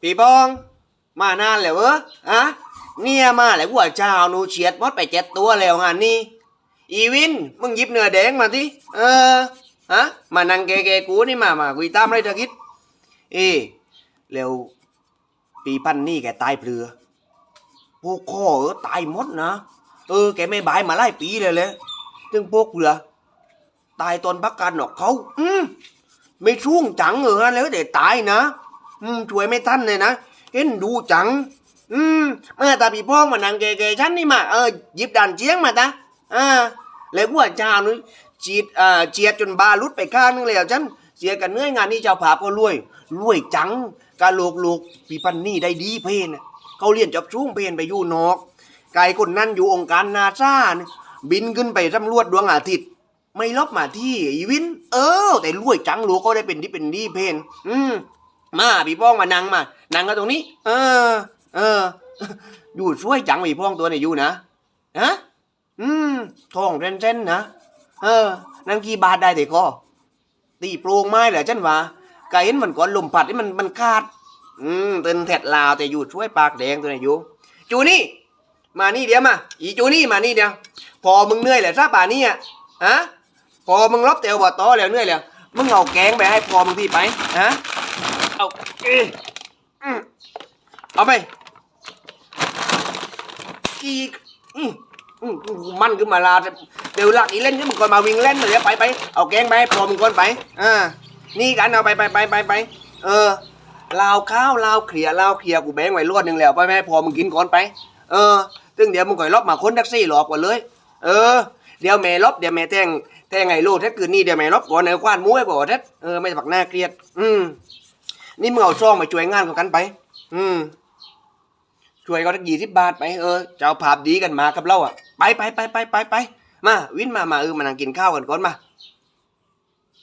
พี่ปอง มานานแล้วเอออะเนี่ยมาแล้วหัวเจ้าหนูเฉียดมดไปเจ็ดตัวแล้วงานนี้ อีวิน มึงหยิบเนื้อแดงมาทีเออฮะมานั่งแกๆกูนี่มามาคุยตามไรเธอคิด เอ๊ะแล้วปีปั้นนี่แกตายเปลือพวกข้อเออตายหมดนะเออแกไม่บายมาไล่ปีเลยเลยถึงพวกเปลือ ตายตอนพักการหนอกเขา อืมไม่ช่วงจังเออแล้วแต่ตายนะ อืมช่วยไม่ทันเลยนะเห็นดูจัง อืมเมื่อตาพี่พ้องมานั่งแกๆฉันนี่มาเออหยิบด่านเชียงมาตาอ่าแล้วพวกเจ้านี่จีดอ่าเจียดจนบาลุดไปข้างนึงแล้วฉันเสียกันเนื้องานนี่เจ้าผาก็รวยรวยจังกาโลกโลกพี่ปันนี่ได้ดีเพนเขาเรียนจบชุ่งเพนไปอยู่นอกไกลคนนั้นอยู่องค์การนาซาเนี่ยบินขึ้นไปสำรวจดวงอาทิตย์ ไม่ลบมาที่อีวิน เออ แต่รวยจังลูกก็ได้เป็นที่เป็นดีเพน อืม มาพี่ป้องมานั่งมานั่งกันตรงนี้ เออ เออ อยู่ช่วยจังพี่ป้องตัวเนี่ยอยู่นะฮะอืมทองเส้นๆนะเออ นั่นกี่บาทได้เด็กก็ตีโปร่งไม้เหรอจันวะกะเห็นมันก่อนลมพัดที่มันมันขาด อืมเต็นแถดลาวแต่อยู่ช่วยปากแดงตัวเนี่ยอยู่จูนี่ มานี่เดี๋ยวมา อีจูนี่มานี่เดี๋ยวพอมึงเหนื่อยแหละซาป่านี่อะฮะพอมึงลบเตียวบ่ตอแล้วเหนื่อยแล้วมึงเอาแกงไปให้พอมึงที่ไปฮะ เอาเอ้ยอืมเอาไปกีอืมอืมมันขึ้นมาลาเดี๋ยวหลักอีเล่นนี่มึงก่อนมาวิ่งเล่นเลยไปไปเอาแกงไปให้พอมึงก่อนไปอ่านี่กันเอาไปไปไปไปไปเออลาวข้าวลาวเขียลาวเขียกูแบงไว้รวดหนึ่งแล้วไปไปให้พอมึงกินก่อนไป เออซึ่งเดี๋ยวมึงก่อยลบมาค้นแท็กซี่หลอกก่อนเลย เออเดี๋ยวแม่ลบเดี๋ยวแม่แทงแทงไงลูกถ้าคืนนี้เดี๋ยวแม่ลบก่อนเออควานมุ้ยก่อนเท็ดเออไม่ฝักหน้าเกลียด อืม นี่มึงเอาซองมาช่วยงานกันไป อืมช่วยเขาสักยี่สิบบาทไปเออจะเอาภาพดีกันมากับเราอะ ไปไปไปไปไปไปมา วินมามาเออมานั่งกินข้าวกันก่อนมา